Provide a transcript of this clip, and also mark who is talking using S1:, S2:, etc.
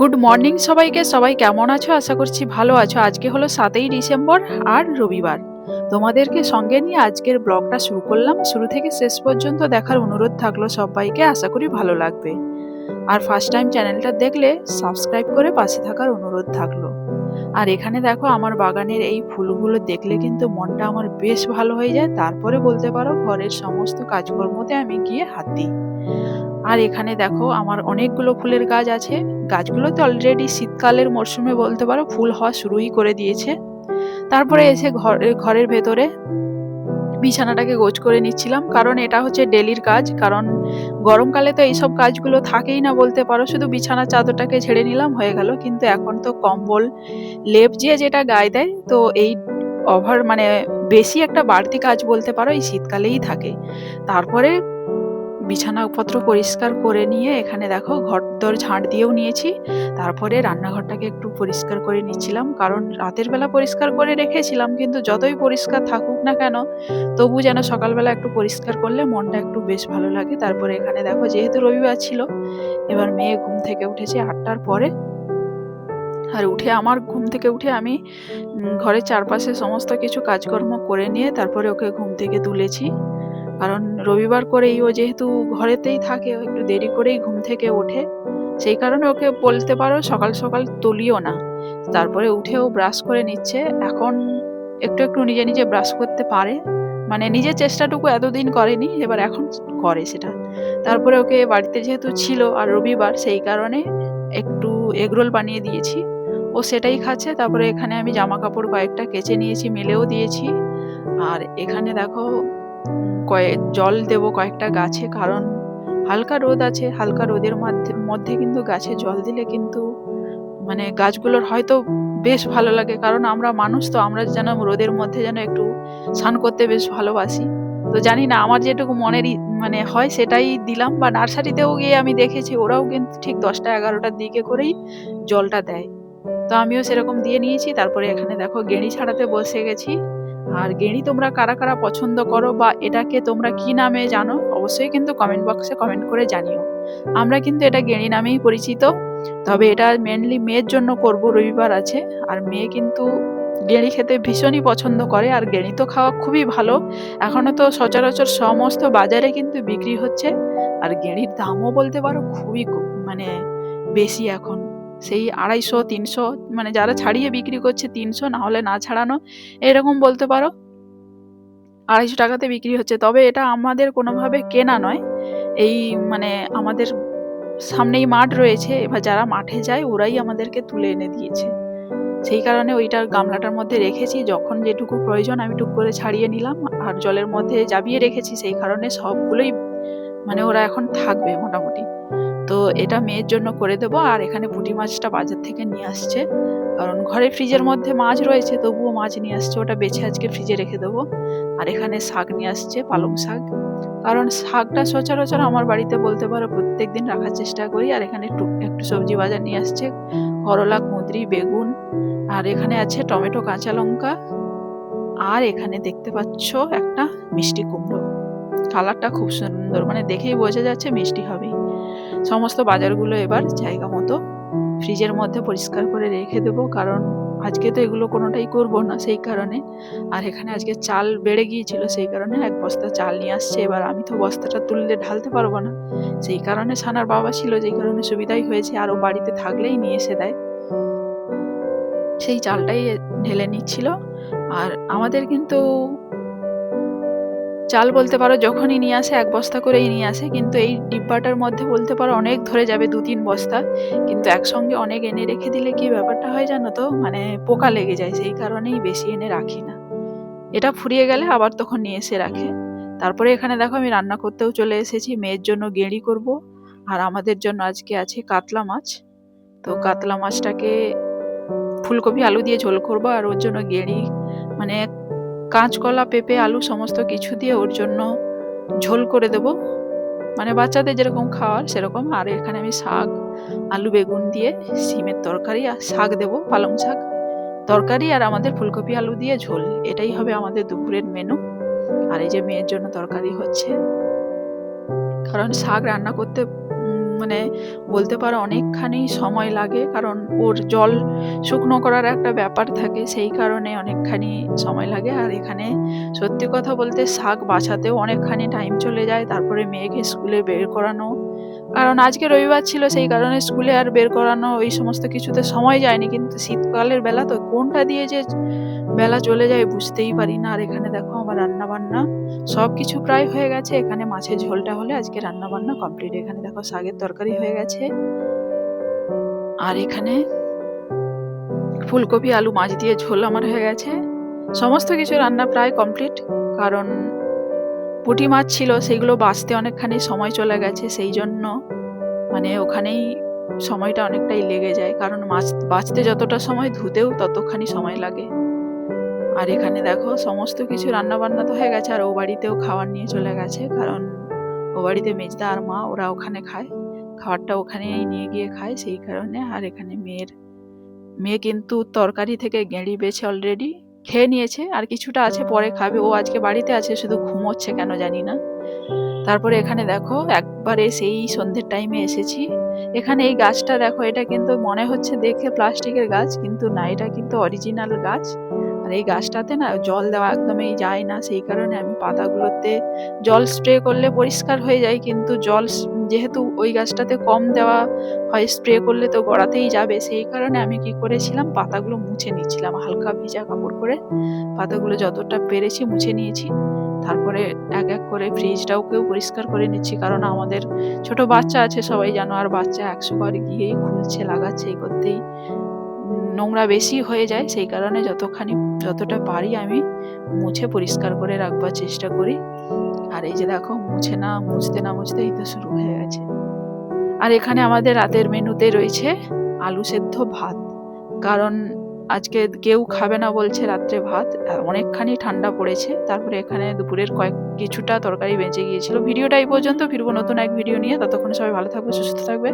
S1: Good morning সবাইকে। সবাই কেমন আছো? আশা করছি ভালো আছো। আজকে হলো সাতই ডিসেম্বর আর রবিবার। তোমাদেরকে সঙ্গে নিয়ে আজকের ব্লগটা শুরু করলাম। শুরু থেকে শেষ পর্যন্ত দেখার অনুরোধ থাকল সবাইকে। আশা করি ভালো লাগবে। আর ফার্স্ট টাইম চ্যানেলটা দেখলে সাবস্ক্রাইব করে পাশে থাকার অনুরোধ থাকল। আর এখানে দেখো আমার বাগানের এই ফুলগুলো দেখলে কিন্তু মনটা আমার বেশ ভালো হয়ে যায়। তারপরে বলতে পারো ঘরের সমস্ত কাজকর্মতে আমি গিয়ে হাত দিই। আর এখানে দেখো আমার অনেকগুলো ফুলের গাছ আছে। গাছগুলোতে অলরেডি শীতকালের মরশুমে বলতে পারো ফুল হওয়া শুরুই করে দিয়েছে। তারপরে এসে ঘরের ঘরের ভেতরে বিছানাটাকে গোছ করে নিচ্ছিলাম। কারণ এটা হচ্ছে ডেলির কাজ। কারণ গরমকালে তো এইসব কাজগুলো থাকেই না বলতে পারো। শুধু বিছানার চাদরটাকে ঝেড়ে নিলাম, হয়ে গেল। কিন্তু এখন তো কম্বল, লেপ যে যেটা গায়ে দেয়, তো এই ওভার মানে বেশি একটা বাড়তি কাজ বলতে পারো এই শীতকালেই থাকে। তারপরে বিছানাপত্র পরিষ্কার করে নিয়ে এখানে দেখো ঘর দর ঝাঁট দিয়েও নিয়েছি। তারপরে রান্নাঘরটাকে একটু পরিষ্কার করে নিচ্ছিলাম, কারণ রাতের বেলা পরিষ্কার করে রেখেছিলাম, কিন্তু যতই পরিষ্কার থাকুক না কেন, তবু যেন সকালবেলা একটু পরিষ্কার করলে মনটা একটু বেশ ভালো লাগে। তারপরে এখানে দেখো যেহেতু রবিবার ছিল, এবার মেয়ে ঘুম থেকে উঠেছে আটটার পরে। আর উঠে আমার ঘুম থেকে উঠে আমি ঘরের চারপাশে সমস্ত কিছু কাজকর্ম করে নিয়ে তারপরে ওকে ঘুম থেকে তুলেছি। কারণ রবিবার করেই ও যেহেতু ঘরেতেই থাকে একটু দেরি করেই ঘুম থেকে ওঠে। সেই কারণে ওকে বলতে পারো সকাল সকাল তুলিও না। তারপরে উঠে ও ব্রাশ করে নিচ্ছে। এখন একটু একটু নিজে নিজে ব্রাশ করতে পারে। মানে নিজের চেষ্টাটুকু এতদিন করেনি, এবার এখন করে সেটা। তারপরে ওকে বাড়িতে যেহেতু ছিল আর রবিবার, সেই কারণে একটু এগরোল বানিয়ে দিয়েছি। ও সেটাই খাচ্ছে। তারপরে এখানে আমি জামা কাপড় কয়েকটা কেচে নিয়েছি, মেলেও দিয়েছি। আর এখানে দেখো কয়েক জল দেব কয়েকটা গাছে, কারণ হালকা রোদ আছে, হালকা রোদের মধ্যে মধ্যে কিন্তু গাছে জল দিলে কিন্তু মানে গাছগুলোর হয়তো বেশ ভালো লাগে, কারণ আমরা মানুষ তো, আমরা যেন রোদের মধ্যে যেন একটু স্নান করতে বেশ ভালোবাসি। তো জানি না, আমার যেটুকু মনের মানে হয় সেটাই দিলাম, বা নার্সারিতেও গিয়ে আমি দেখেছি, ওরাও কিন্তু ঠিক দশটা, এগারোটার দিকে করেই জলটা দেয়। তো আমিও সেরকম দিয়ে নিয়েছি, তারপরে এখানে দেখো, গেঁড়ি ছাড়াতে বসে গেছি। আর গেঁড়ি তোমরা কারা কারা পছন্দ করো বা এটাকে তোমরা কি নামে জানো, অবশ্যই কিন্তু কমেন্ট বক্সে কমেন্ট করে জানিও। আমরা কিন্তু এটা গেঁড়ি নামেই পরিচিত, তবে এটা মেনলি মেয়ের জন্য করব, রবিবার আছে। আর মেয়ে কিন্তু গেঁড়ি খেতে ভীষণই পছন্দ করে, আর গেঁড়ি তো খাওয়া খুবই ভালো। এখনও তো সচরাচর সমস্ত বাজারে কিন্তু বিক্রি হচ্ছে, আর গেঁড়ির দামও বলতে পারো খুবই মানে বেশি এখন। সেই আড়াইশো, তিনশো মানে যারা ছাড়িয়ে বিক্রি করছে তিনশো, না হলে না ছাড়ানো, এরকম বলতে পারো। আড়াইশো টাকাতে বিক্রি হচ্ছে। তবে এটা আমাদের কোনোভাবে কেনা নয়। এই মানে আমাদের সামনেই মাঠ রয়েছে। এবার যারা মাঠে যায়, ওরাই আমাদেরকে তুলে এনে দিয়েছে। সেই কারণে ওইটার গামলাটার মধ্যে রেখেছি। যখন যেটুকু প্রয়োজন, আমি টুক করে ছাড়িয়ে নিলাম। আর জলের মধ্যে জাবিয়ে রেখেছি। সেই কারণে সবগুলোই মানে ওরা এখন থাকবে মোটামুটি। তো এটা মেয়ের জন্য করে দেবো। আর এখানে পুঁটি মাছটা বাজার থেকে নিয়ে আসছে। কারণ ঘরে ফ্রিজের মধ্যে মাছ রয়েছে, তবুও মাছ নিয়ে আসছে। ওটা বেছে আজকে ফ্রিজে রেখে দেবো। আর এখানে শাক নিয়ে আসছে, পালং শাক। কারণ শাকটা সচরাচর আমার বাড়িতে বলতে পারো প্রত্যেক দিন রাখার চেষ্টা করি। আর এখানে একটু একটু সবজি বাজার নিয়ে আসছে। করলা, কুঁদরি, বেগুন। আর এখানে আছে টমেটো, কাঁচা লঙ্কা। আর এখানে দেখতে পাচ্ছ একটা মিষ্টি কুমড়ো। কালারটা খুব সুন্দর মানে দেখেই বোঝা যাচ্ছে মিষ্টি হবেই। সমস্ত বাজারগুলো এবার জায়গা মতো ফ্রিজের মধ্যে পরিষ্কার করে রেখে দেবো, কারণ আজকে তো এগুলো কোনোটাই করব না সেই কারণে। আর এখানে আজকে চাল বেড়ে গিয়েছিল, সেই কারণে এক বস্তা চাল নিয়ে আসছে। এবার আমি তো বস্তাটা তুললে ঢালতে পারব না। সেই কারণে সানার বাবা ছিল, যেই কারণে সুবিধাই হয়েছে, আরও বাড়িতে থাকলেই নিয়ে এসে দেয়। সেই চালটাই ঢেলে নিচ্ছিল। আর আমাদের কিন্তু চাল বলতে পারো যখনই নিয়ে আসে, এক বস্তা করেই নিয়ে আসে। কিন্তু এই ডিব্বাটার মধ্যে বলতে পারো অনেক ধরে যাবে, দু তিন বস্তা। কিন্তু একসঙ্গে অনেক এনে রেখে দিলে কি ব্যাপারটা হয় জানো তো? মানে পোকা লেগে যায়, সেই কারণেই বেশি এনে রাখি না। এটা ফুরিয়ে গেলে আবার তখন নিয়ে এসে রাখে। তারপরে এখানে দেখো আমি রান্না করতেও চলে এসেছি, মেয়ের জন্য গেঁড়ি করব। আর আমাদের জন্য আজকে আছে কাতলা মাছ। তো কাতলা মাছটাকে ফুলকপি, আলু দিয়ে ঝোল করব আর ওর জন্য গেঁড়ি মানে কাঁচকলা, পেঁপে, আলু সমস্ত কিছু দিয়ে ওর জন্য ঝোল করে দেব। মানে বাচ্চাদের যেরকম খাওয়ার, সেরকম। আর এখানে আমি শাক, আলু, বেগুন দিয়ে সিমের তরকারি আর শাক দেবো, পালং শাক। তরকারি আর আমাদের ফুলকপি, আলু দিয়ে ঝোল, এটাই হবে আমাদের দুপুরের মেনু আর এই যে মেয়ের জন্য তরকারি হচ্ছে। কারণ শাক রান্না করতে মানে বলতে পারো অনেকখানি সময় লাগে, কারণ ওর জল শুকনো করার একটা ব্যাপার থাকে, সেই কারণে অনেকখানি সময় লাগে। আর এখানে সত্যি কথা বলতে শাক বাছাতেও অনেকখানি টাইম চলে যায়, তারপরে মেয়েকে স্কুলে বের করানো কারণ আজকে রবিবার ছিল, সেই কারণে স্কুলে আর বের করানো ওই সমস্ত কিছুতে সময় যায়নি। কিন্তু শীতকালের বেলা তো কোনটা দিয়ে যে বেলা চলে যায় বুঝতেই পারি না। আর এখানে দেখো আমার রান্না বান্না সব কিছু প্রায় হয়ে গেছে। এখানে মাছের ঝোলটা হলে আজকে রান্না বান্না কমপ্লিট। এখানে দেখো শাকের তরকারি হয়ে গেছে। আর এখানে ফুলকপি, আলু, মাছ দিয়ে ঝোল আমার হয়ে গেছে। সমস্ত কিছু রান্না প্রায় কমপ্লিট। কারণ পুঁটি মাছ ছিল, সেগুলো বাঁচতে অনেকখানি সময় চলে গেছে, সেই জন্য মানে ওখানেই সময়টা অনেকটাই লেগে যায়। কারণ মাছ বাঁচতে যতটা সময় ধুতেও ততখানি সময় লাগে। আর এখানে দেখো, সমস্ত কিছু রান্না বান্না তো হয়ে গেছে, আর ও বাড়িতেও খাবার নিয়ে চলে গেছে। কারণ ও বাড়িতে মেজদা আর মা, ওরা ওখানে খায়। খাবারটা ওখানেই নিয়ে গিয়ে খায়, সেই কারণে। আর এখানে মেয়ের, মেয়ে কিন্তু তরকারি থেকে গেঁড়ি বেছে অলরেডি খেয়ে নিয়েছে, আর কিছুটা আছে, পরে খাবে। ও আজকে বাড়িতে আছে, শুধু ঘুমোচ্ছে কেন জানি না। তারপরে এখানে দেখো, একবারে সেই সন্ধ্যের টাইমে এসেছি। এখানে এই গাছটা দেখো, এটা কিন্তু মনে হচ্ছে দেখে প্লাস্টিকের গাছ, কিন্তু না, এটা কিন্তু অরিজিনাল গাছ। আর এই গাছটাতে না, জল দেওয়া একদমই যায় না। সেই কারণে আমি পাতাগুলোতে জল স্প্রে করলে পরিষ্কার হয়ে যায়, কিন্তু জল যেহেতু ওই গাছটাতে কম দেওয়া হয় স্প্রে করলে তো গড়াতেই যাবে, সেই কারণে আমি কি করেছিলাম? পাতাগুলো মুছে নিয়েছিলাম, হালকা ভিজা কাপড় করে। পাতাগুলো যতটা পেরেছি মুছে নিয়েছি। তারপরে এক এক করে ফ্রিজটাও কেউ পরিষ্কার করে নিচ্ছি, কারণ আমাদের ছোট বাচ্চা আছে সবাই জানো, আর বাচ্চা একশো বার গিয়েই খুলছে, লাগাচ্ছে, এই করতেই নোংরা বেশি হয়ে যায়। সেই কারণে যতখানি, যতটা পারি আমি মুছে পরিষ্কার করে রাখবার চেষ্টা করি। আর এই যে দেখো, মুছে না, মুছতে না মুছতে এই তো শুরু হয়ে গেছে। আর এখানে আমাদের রাতের মেনুতে রয়েছে আলু সেদ্ধ ভাত। কারণ আজকে কেউ খাবে না বলছে রাত্রে ভাত অনেকখানি ঠান্ডা পড়েছে। তারপরে এখানে দুপুরের কয়েক, কিছুটা তরকারি বেঁচে গিয়েছিল। ভিডিওটা এই পর্যন্ত, ফিরবো নতুন এক ভিডিও নিয়ে। ততক্ষণ সবাই ভালো থাকবে, সুস্থ থাকবে।